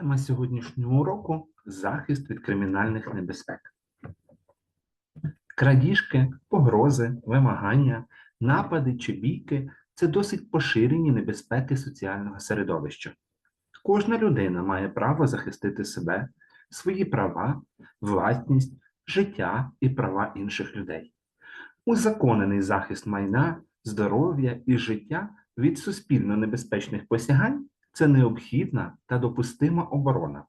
Тема сьогоднішнього уроку захист від кримінальних небезпек. Крадіжки, погрози, вимагання, напади чи бійки це досить поширені небезпеки соціального середовища. Кожна людина має право захистити себе, свої права, власність, життя і права інших людей. Узаконений захист майна, здоров'я і життя від суспільно небезпечних посягань це необхідна та допустима оборона.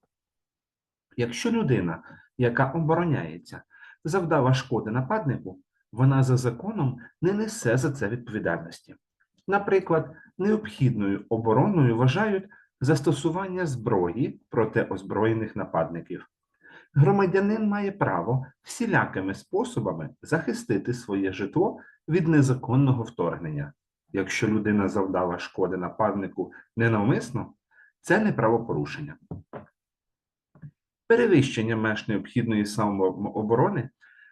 Якщо людина, яка обороняється, завдала шкоди нападнику, вона за законом не несе за це відповідальності. Наприклад, необхідною обороною вважають застосування зброї проти озброєних нападників. Громадянин має право всілякими способами захистити своє житло від незаконного вторгнення. Якщо людина завдала шкоди нападнику ненавмисно, це не правопорушення. Перевищення меж необхідної самооборони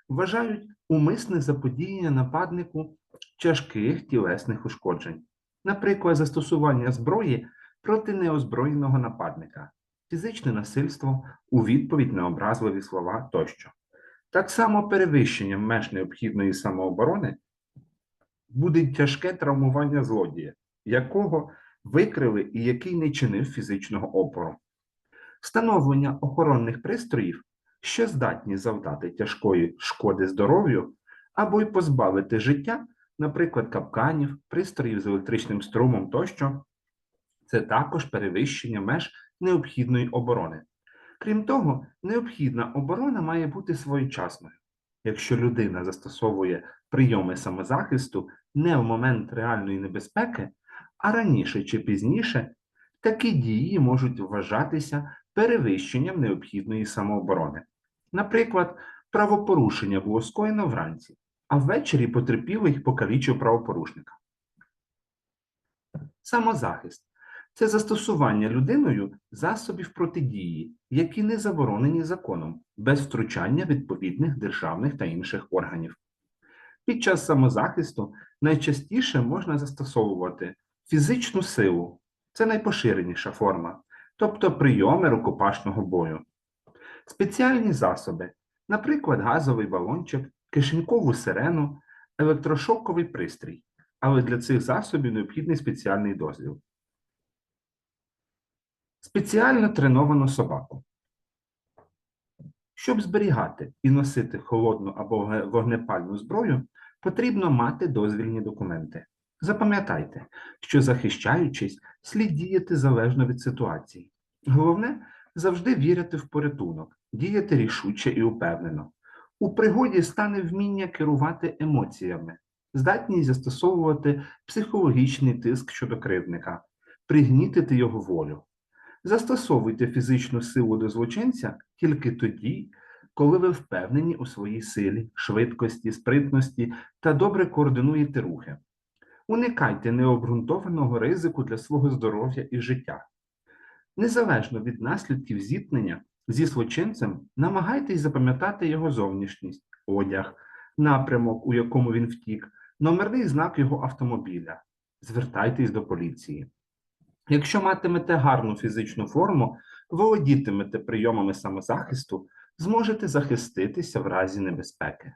вважають умисне заподіяння нападнику тяжких тілесних ушкоджень, наприклад, застосування зброї проти неозброєного нападника, фізичне насильство у відповідь на образливі слова тощо. Так само перевищення меж необхідної самооборони буде тяжке травмування злодія, якого викрили і який не чинив фізичного опору. Встановлення охоронних пристроїв, що здатні завдати тяжкої шкоди здоров'ю або й позбавити життя, наприклад, капканів, пристроїв з електричним струмом тощо, це також перевищення меж необхідної оборони. Крім того, необхідна оборона має бути своєчасною. Якщо людина застосовує прийоми самозахисту не в момент реальної небезпеки, а раніше чи пізніше, такі дії можуть вважатися перевищенням необхідної самооборони. Наприклад, правопорушення було скоєно вранці, а ввечері потерпілий покалічив правопорушника. Самозахист це застосування людиною засобів протидії, які не заборонені законом, без втручання відповідних державних та інших органів. Під час самозахисту найчастіше можна застосовувати фізичну силу, це найпоширеніша форма, тобто прийоми рукопашного бою, спеціальні засоби, наприклад, газовий балончик, кишенькову сирену, електрошоковий пристрій, але для цих засобів необхідний спеціальний дозвіл. Спеціально треновану собаку. Щоб зберігати і носити холодну або вогнепальну зброю, потрібно мати дозвільні документи. Запам'ятайте, що захищаючись, слід діяти залежно від ситуації. Головне завжди вірити в порятунок, діяти рішуче і упевнено. У пригоді стане вміння керувати емоціями, здатність застосовувати психологічний тиск щодо кривдника, пригнітити його волю. Застосовуйте фізичну силу до злочинця тільки тоді, коли ви впевнені у своїй силі, швидкості, спритності та добре координуєте рухи. Уникайте необґрунтованого ризику для свого здоров'я і життя. Незалежно від наслідків зіткнення зі злочинцем, намагайтесь запам'ятати його зовнішність, одяг, напрямок, у якому він втік, номерний знак його автомобіля. Звертайтесь до поліції. Якщо матимете гарну фізичну форму, володітимете прийомами самозахисту, зможете захиститися в разі небезпеки.